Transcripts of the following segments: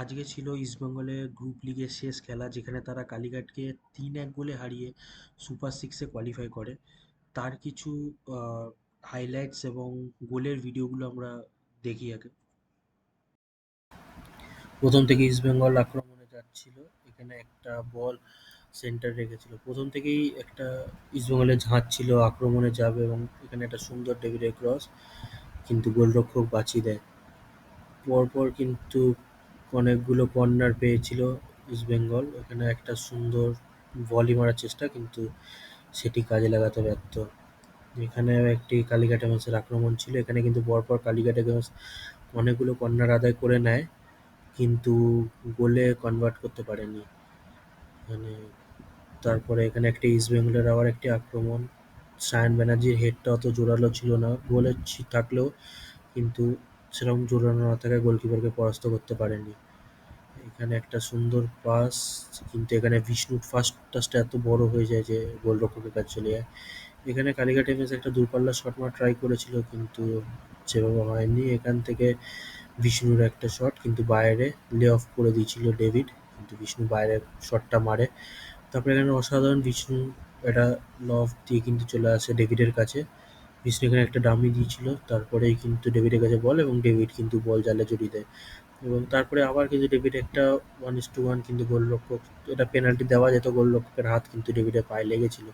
আজকে ছিল ইস্টবেঙ্গলের গ্রুপ লিগের শেষ খেলা, যেখানে তারা কালীঘাটকে তিন এক গোলে হারিয়ে সুপার সিক্সে কোয়ালিফাই করে। তার কিছু হাইলাইটস এবং গোলের ভিডিওগুলো আমরা দেখি আগে। প্রথম থেকে ইস্টবেঙ্গল আক্রমণে যাচ্ছিল, এখানে একটা বল সেন্টার রেখেছিল। প্রথম থেকেই একটা ইস্টবেঙ্গলের ঝাঁজ ছিল আক্রমণে যাবে এবং এখানে একটা সুন্দর ডেভিডের ক্রস কিন্তু গোলরক্ষক বাঁচিয়ে দেয়। পরপর কিন্তু অনেকগুলো কর্নার পেয়েছিল ইস্টবেঙ্গল এখানে একটা সুন্দর ভলি মারার চেষ্টা, কিন্তু সেটি কাজে লাগাতে ব্যর্থ। এখানে একটি কালীঘাট এমএসের আক্রমণ ছিল। এখানে কিন্তু পরপর কালীঘাট এমএস অনেকগুলো কর্নার আদায় করে নেয়, কিন্তু গোলে কনভার্ট করতে পারেনি। মানে তারপরে এখানে একটি ইস্ট বেঙ্গলের আবার একটি আক্রমণ। সায়ন ব্যানার্জির হেডটা অত জোরালো ছিল না। গোলে থাকলেও কিন্তু সেরকম জোরালো না থাকায় গোলকিপারকে পরাস্ত করতে পারেনি। এখানে একটা সুন্দর পাস, কিন্তু এখানে বিষ্ণুর ফার্স্ট টাচটা এত বড় হয়ে যায় যে গোলরক্ষকের কাছে চলে যায়। এখানে কালীঘাট এমএস একটা দূরপাল্লা শট মারা ট্রাই করেছিল, কিন্তু সেভাবে হয়নি। এখান থেকে বিষ্ণুর একটা শট কিন্তু বাইরে লে অফ করে দিয়েছিল ডেভিড কিন্তু বিষ্ণু বাইরে শটটা মারে। তারপরে এখানে অসাধারণ বিষ্ণু একটা লফ দিয়ে কিন্তু চলে আসে ডেভিডের কাছে। বিষ্ণু এখানে একটা ডামি দিয়েছিল, তারপরেই কিন্তু ডেভিডের কাছে বল এবং ডেভিড কিন্তু বল জালে জড়িয়ে দেয়। এবং তারপরে আবার কিন্তু ডেভিড একটা ওয়ান ইস টু ওয়ান কিন্তু গোলরক্ষক, এটা পেনাল্টি দেওয়া যেত গোলরক্ষকের হাত কিন্তু ডেভিডের পায়ে লেগেছিল।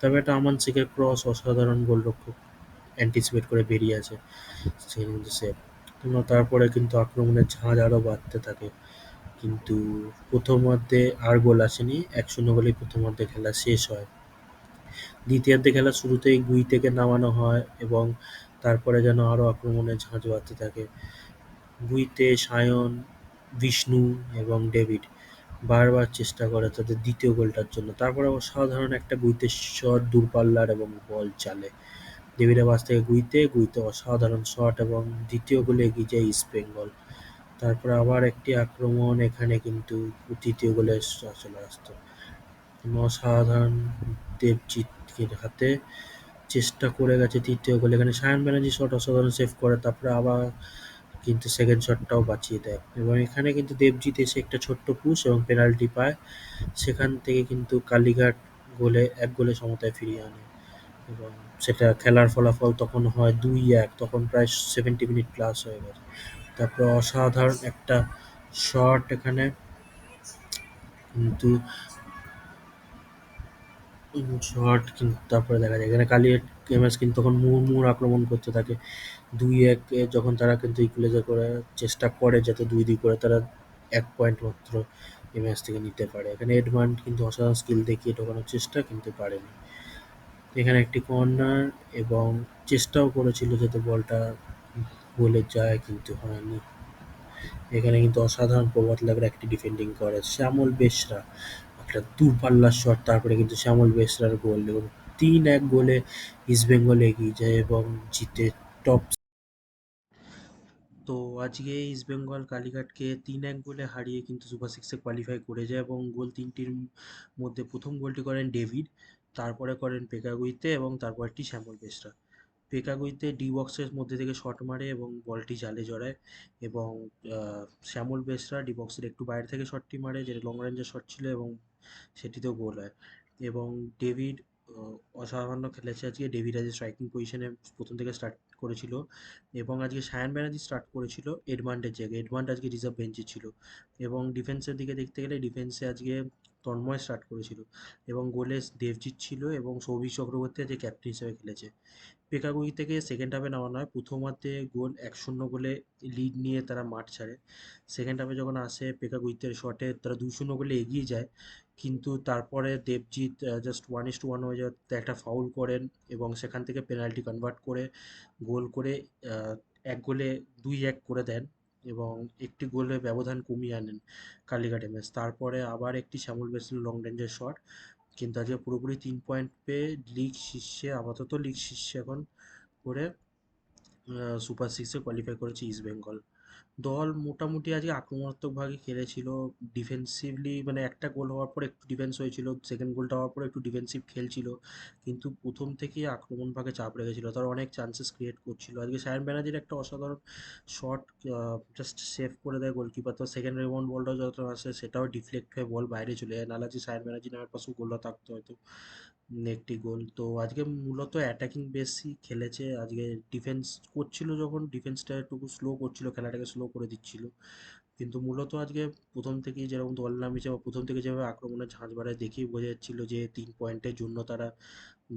তবে একটা আমান শেখের ক্রস অসাধারণ গোলরক্ষক অ্যান্টিসিপেট করে বেরিয়ে আসে সে। কিন্তু তারপরে কিন্তু আক্রমণের ঝাঁজ আরও বাড়তে থাকে। কিন্তু প্রথমার্ধে আর গোল আসেনি, এক শূন্য গোলেই প্রথমার্ধে খেলা শেষ হয়। দ্বিতীয়ার্ধে খেলা শুরুতেই গুই থেকে নামানো হয় এবং তারপরে যেন আরও আক্রমণের ঝাঁজ বাড়তে থাকে। গুইতে সায়ন, বিষ্ণু এবং ডেভিড বারবার চেষ্টা করে তাদের দ্বিতীয় গোলটার জন্য। তারপরে অসাধারণ একটা গুইতে শট, দূরপাল্লার এবং বল চালে। ডেভিডের পাশ থেকে গুইতে গুইতে অসাধারণ শট এবং দ্বিতীয় গোলে এগিয়ে যায় ইস্ট বেঙ্গল। তারপরে আবার একটি আক্রমণ, এখানে কিন্তু তৃতীয় গোলে চলে আসতো। অসাধারণ দেবজিৎকে হাতে চেষ্টা করে গেছে তৃতীয় গোলে। এখানে সায়ন ব্যানার্জি শট অসাধারণ সেভ করে, তারপরে আবার কিন্তু সেকেন্ড শটটাও বাঁচিয়ে দেয়। এবং এখানে কিন্তু দেবজিৎ এসে একটা ছোট্ট পুশ এবং পেনাল্টি পায়। সেখান থেকে কিন্তু কালীঘাট গোলে এক গোলে সমতায় ফিরিয়ে আনে। এবং সেটা খেলার ফলাফল তখন হয় দুই এক, তখন প্রায় সেভেন্টি মিনিট প্লাস হয়ে গেছে। তারপরে অসাধারণ একটা শট এখানে। কিন্তু শট কিন্তু তারপরে দেখা যায়। এখানে কালিয়াট এমএস কিন্তু তখন মুহুর্মুহুর আক্রমণ করতে থাকে। দুই এক যখন তারা কিন্তু ইকুয়ালাইজার করার চেষ্টা করে যাতে দুই দুই করে তারা এক পয়েন্ট মাত্র এই থেকে নিতে পারে। এখানে এডমান্ড কিন্তু অসাধারণ স্কিল দেখিয়ে ঢোকানোর চেষ্টা কিন্তু পারেনি। এখানে একটি কর্নার এবং চেষ্টাও করেছিল যাতে বলটা গোলে যায় কিন্তু হয়নি। এখানে কিন্তু অসাধারণ প্রভাত লাগার একটি ডিফেন্ডিং করে। শ্যামল বেশরা একটা দূরপাল্লার শট তারপরে কিন্তু শ্যামল বেশরার গোল এবং তিন এক গোলে ইস্টবেঙ্গল এগিয়ে যায় এবং জিতে টপ তো আজকে ইস্টবেঙ্গল কালীঘাটকে তিন এক গোলে হারিয়ে কিন্তু সুপার সিক্সে কোয়ালিফাই করে যায় এবং গোল তিনটির মধ্যে প্রথম গোলটি করেন ডেভিড, তারপরে করেন পেকাগুইতে এবং তারপরটি শ্যামল বেশরা পেকাগুইতে ডি বক্সের মধ্যে থেকে শট মারে এবং বলটি জালে জড়ায় এবং শ্যামল বেশরা ডি বক্সের একটু বাইরে থেকে শটটি মারে, যেটা লং রেঞ্জের শট ছিল এবং সেটিতেও গোল হয়। এবং ডেভিড অসামান্য খেলেছে আজকে। ডেভিড আজকে স্ট্রাইকিং পজিশনে প্রথম থেকে স্টার্ট করেছিল। এবং আজকে সায়ন ব্যানার্জি স্টার্ট করেছিল এডমান্ডের জায়গায়। এডমান্ড আজকে রিজার্ভ বেঞ্চে ছিল। এবং ডিফেন্সের দিকে দেখতে গেলে ডিফেন্সে আজকে তন্ময় স্টার্ট করেছিল। এবং গোলে দেবজিৎ ছিল এবং সৌভিক চক্রবর্তী আজকে ক্যাপ্টেন হিসেবে খেলেছে। পেকাগুই থেকে সেকেন্ড হাফে নামানো হয়। প্রথমার্ধে গোল এক শূন্য গোলে লিড নিয়ে তারা মাঠ ছাড়ে। সেকেন্ড হাফে যখন আসে পেকাগুইতের শটে তারা দুই শূন্য গোলে এগিয়ে যায়। কিন্তু তারপরে Debjit just one is two one হয়ে যাওয়াতে একটা ফাউল করেন এবং সেখান থেকে পেনাল্টি কনভার্ট করে গোল করে এক গোলে দুই এক করে দেন এবং একটি গোলে ব্যবধান কমিয়ে আনেন কালীঘাট এমএস তারপরে আবার একটি শ্যামল বেসেল লং রেঞ্জের শট কিন্তু আজকে পুরোপুরি তিন পয়েন্ট পেয়ে লিগ শীর্ষে, আপাতত লিগ শীর্ষে এখন করে সুপার সিক্সে কোয়ালিফাই করেছে ইস্ট বেঙ্গল দল মোটামুটি আজকে আক্রমণাত্মকভাবে খেলেছিল। ডিফেন্সিভলি মানে একটা গোল হওয়ার পর একটু ডিফেন্স হয়েছিল সেকেন্ড গোলটা হওয়ার পর একটু ডিফেন্সিভ খেলছিল। কিন্তু প্রথম থেকেই আক্রমণ ভাগে চাপ রেখেছিল তারা অনেক চান্সেস ক্রিয়েট করছিল। আজকে সায়ন ব্যানার্জির একটা অসাধারণ শট জাস্ট সেভ করে দেয় গোলকিপার তো সেকেন্ড রেবাউন্ড বলটা যত আসে সেটাও ডিফ্লেক্ট হয়ে বল বাইরে চলে যায়। নাহলে আজকে সায়ন ব্যানার্জি নামের পাশেও গোলটা থাকতো হয়তো। একটি গোল। তো আজকে মূলত অ্যাটাকিং বেশি খেলেছে। আজকে ডিফেন্স করছিল যখন ডিফেন্সটা একটু স্লো করছিল, খেলাটাকে স্লো করে দিচ্ছিল। কিন্তু মূলত আজকে প্রথম থেকেই যেরকম দল নামিয়েছে বা প্রথম থেকে যেভাবে আক্রমণের ঝাঁঝ বাড়ায় দেখেই বোঝা যাচ্ছিল যে তিন পয়েন্টের জন্য তারা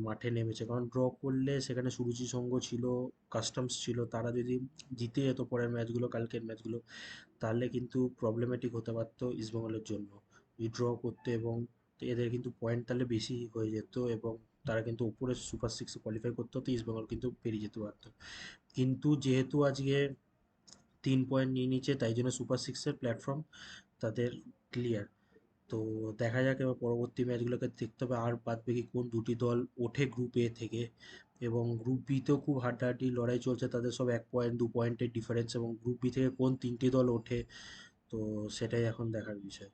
মাঠে নেমেছে। কারণ ড্র করলে সেখানে সুরুচি সঙ্গ ছিল কাস্টমস ছিল। তারা যদি জিতে যেত পরের ম্যাচগুলো কালকের ম্যাচগুলো তাহলে কিন্তু প্রবলেমেটিক হতে পারতো ইস্টবেঙ্গলের জন্য। ড্র করতে এবং এদের কিন্তু পয়েন্ট তাহলে বেশি হয়ে যেত এবং তারা কিন্তু উপরে সুপার সিক্সে কোয়ালিফাই করতে হতো ইস্টবেঙ্গল কিন্তু পেরিয়ে যেতে পারতো। কিন্তু যেহেতু আজকে তিন পয়েন্ট নিয়ে নিচ্ছে, তাই জন্য সুপার সিক্সের প্ল্যাটফর্ম তাদের ক্লিয়ার তো দেখা যাক এবার পরবর্তী ম্যাচগুলোকে দেখতে হবে, আর বাদ বাকি কোন দুটি দল ওঠে গ্রুপ এ থেকে। এবং গ্রুপ বিতেও খুব হাড্ডাহাড্ডি লড়াই চলছে, তাদের সব এক পয়েন্ট দু পয়েন্টের ডিফারেন্স এবং গ্রুপ বি থেকে কোন তিনটি দল ওঠে, তো সেটাই এখন দেখার বিষয়।